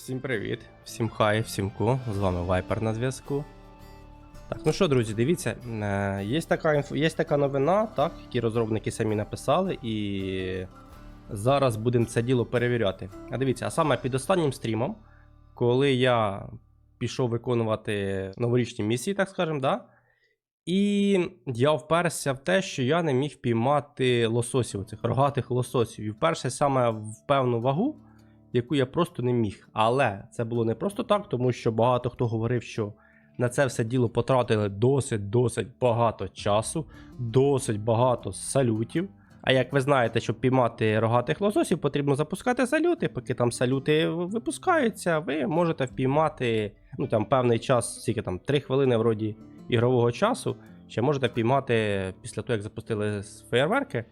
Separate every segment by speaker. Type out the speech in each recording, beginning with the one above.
Speaker 1: Всім привіт, всім хай, всім ку. З вами Вайпер на зв'язку. Так, ну що, друзі, дивіться, е, є така, є така новина, так, які розробники самі написали, і зараз будемо це діло перевіряти. А дивіться, а саме під останнім стрімом, коли я пішов виконувати новорічні місії, так скажемо, да? І я вперся в те, що я не міг піймати лососів, цих рогатих лососів. І вперше саме в певну вагу, яку я просто не міг. Але це було не просто так, тому що багато хто говорив, що на це все діло потратили досить-досить багато часу, досить багато салютів. А як ви знаєте, щоб піймати рогатих лососів, потрібно запускати салюти. Поки там салюти випускаються, ви можете впіймати ну, там, певний час, скільки там 3 хвилини вроді ігрового часу. Ще можете впіймати після того, як запустили феєрверки,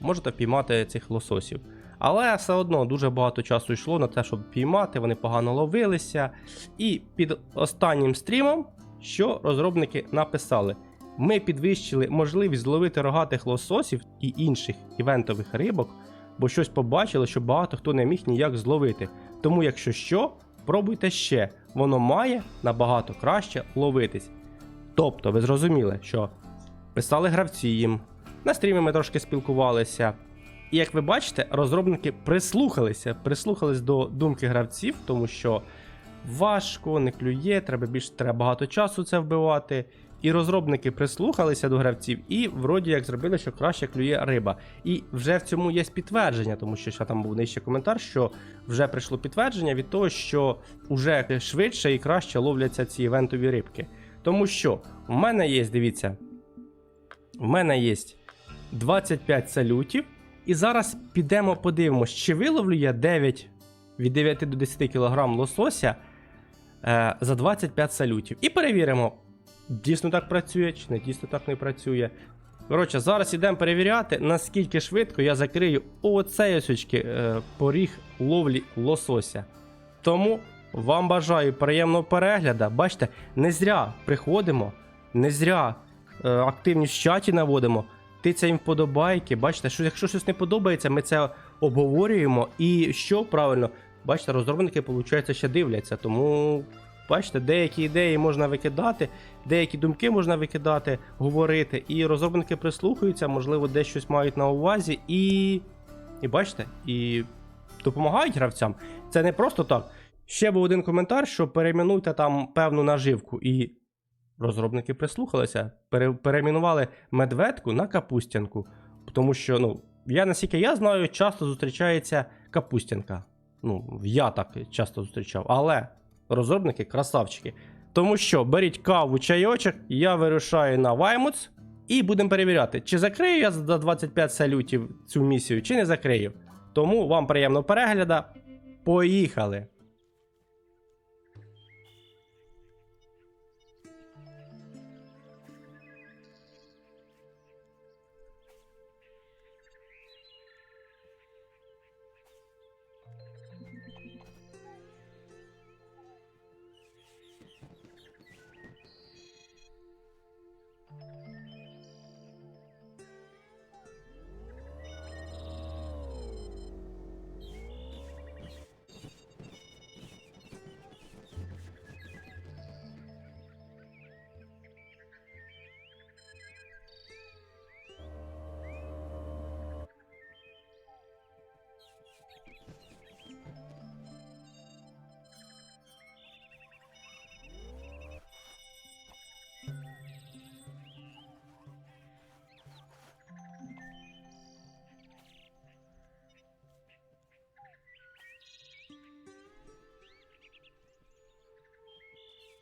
Speaker 1: можете впіймати цих лососів. Але все одно дуже багато часу йшло на те, щоб піймати, вони погано ловилися. І під останнім стрімом, що розробники написали, ми підвищили можливість зловити рогатих лососів і інших івентових рибок, бо щось побачили, що багато хто не міг ніяк зловити. Тому, якщо що, пробуйте ще, воно має набагато краще ловитись. Тобто, ви зрозуміли, що писали гравці їм, на стрімі ми трошки спілкувалися. І як ви бачите, розробники прислухалися, прислухались до думки гравців, тому що важко, не клює, треба більше треба багато часу це вбивати. І розробники прислухалися до гравців, і вроді як зробили, що краще клює риба. І вже в цьому є підтвердження, тому що ще там був нижче коментар, що вже прийшло підтвердження від того, що вже швидше і краще ловляться ці івентові рибки. Тому що в мене є, дивіться, в мене є 25 салютів. І зараз підемо подивимось, чи виловлю я 9 від 9 до 10 кг лосося е, за 25 салютів. І перевіримо, дійсно так працює, чи не дійсно так не працює. Коротше, зараз йдемо перевіряти, наскільки швидко я закрию оцей ось очки, е, поріг ловлі лосося. Тому вам бажаю приємного перегляду. Бачите, не зря приходимо, не зря е, активність в чаті наводимо. Тицяємо вподобайки. Бачите, що якщо щось не подобається, ми це обговорюємо. І що правильно, бачите, розробники, виходить, ще дивляться. Тому, бачите, деякі ідеї можна викидати, деякі думки можна викидати, говорити. І розробники прислухаються, можливо, десь щось мають на увазі, і. І бачите, і допомагають гравцям. Це не просто так. Ще був один коментар, що перейменуйте там певну наживку. І розробники прислухалися, пере, перейменували медведку на капустянку. Тому що, ну, я наскільки я знаю, часто зустрічається капустянка. Ну, я так часто зустрічав. Але розробники красавчики. Тому що беріть каву, чайочок, я вирушаю на Ваймутс і будемо перевіряти, чи закрию я за 25 салютів цю місію, чи не закрию. Тому вам приємного перегляду. Поїхали!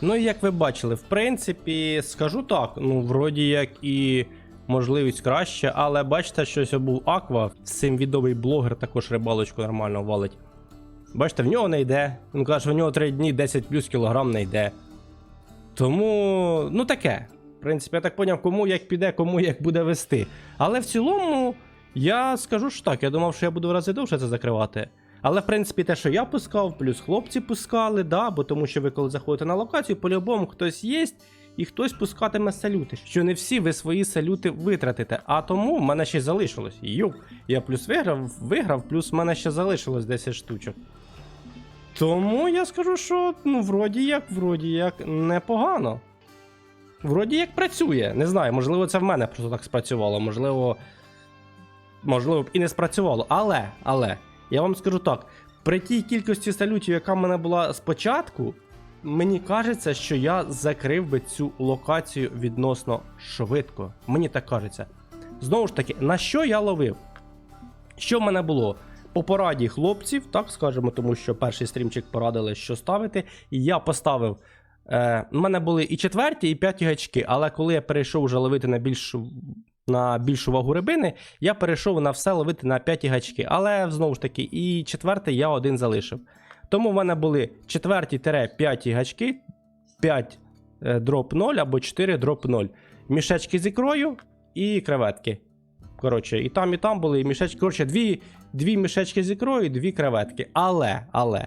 Speaker 1: Ну і як ви бачили, в принципі, скажу так, ну, вроді як і можливість краще, але бачите, що ось був Аква, цим відомий блогер також рибалочку нормально валить. Бачите, в нього не йде. Він каже, що в нього 3 дні 10 плюс кілограм не йде. Тому, ну таке. В принципі, я так поняв, кому як піде, кому як буде вести. Але в цілому, я скажу ж так, я думав, що я буду в рази довше це закривати. Але в принципі, те, що я пускав, плюс хлопці пускали, да, бо тому що ви коли заходите на локацію, по-любому хтось є, і хтось пускатиме салюти. Що не всі ви свої салюти витратите. А тому в мене ще залишилось. Юп, я плюс виграв, виграв, плюс в мене ще залишилось 10 штучок. Тому я скажу, що ну, вроді як, вроді як, непогано. Вроді як працює. Не знаю, можливо, це в мене просто так спрацювало, можливо. Можливо, б і не спрацювало. Але, але, я вам скажу так: при тій кількості салютів, яка в мене була спочатку, мені кажеться, що я закрив би цю локацію відносно швидко. Мені так кажеться. Знову ж таки, на що я ловив? Що в мене було? По пораді хлопців, так скажемо, тому що перший стрімчик порадили, що ставити. І я поставив. Е, у мене були і четверті, і п'яті гачки, але коли я перейшов вже ловити на більшу, на більшу вагу рибини, я перейшов на все ловити на п'яті гачки. Але знову ж таки, і четвертий я один залишив. Тому в мене були четверті-п'яті гачки, 5 е, дроп 0 або 4 дроп 0. Мішечки з ікрою і креветки. Коротше, і там, і там були мішечки. Коротше, дві, дві мішечки з ікрою дві креветки. Але, але.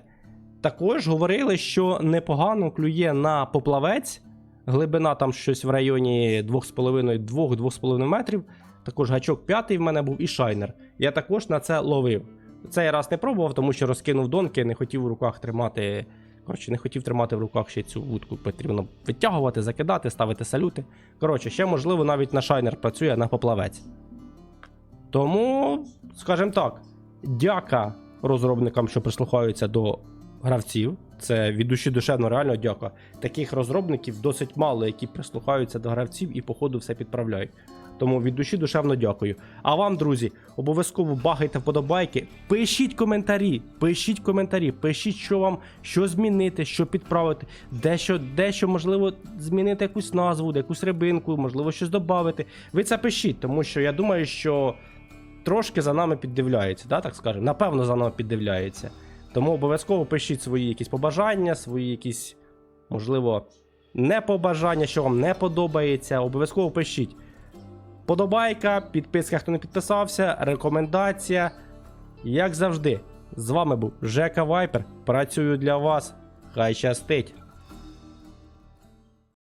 Speaker 1: Також говорили, що непогано клює на поплавець. Глибина там щось в районі 2,5-2-2,5 метрів. Також гачок п'ятий в мене був і шайнер. Я також на це ловив. Цей раз не пробував, тому що розкинув донки, не хотів в руках тримати. Коротше, не хотів тримати в руках ще цю вудку. Потрібно витягувати, закидати, ставити салюти. Коротше, ще можливо навіть на шайнер працює на поплавець. Тому, скажімо так, дяка розробникам, що прислухаються до гравців. Це від душі душевно реально дяка. Таких розробників досить мало, які прислухаються до гравців і по ходу все підправляють. Тому від душі душевно дякую. А вам, друзі, обов'язково багайте вподобайки. Пишіть коментарі, пишіть коментарі, пишіть, що вам що змінити, що підправити, дещо, дещо можливо змінити якусь назву, якусь рибинку, можливо, щось додати. Ви це пишіть, тому що я думаю, що трошки за нами піддивляється, да, так скажемо. Напевно, за нами піддивляється. Тому обов'язково пишіть свої якісь побажання, свої якісь, можливо, не побажання, що вам не подобається. Обов'язково пишіть. Подобайка, підписка, хто не підписався, рекомендація. Як завжди, з вами був Жека Вайпер. Працюю для вас. Хай щастить!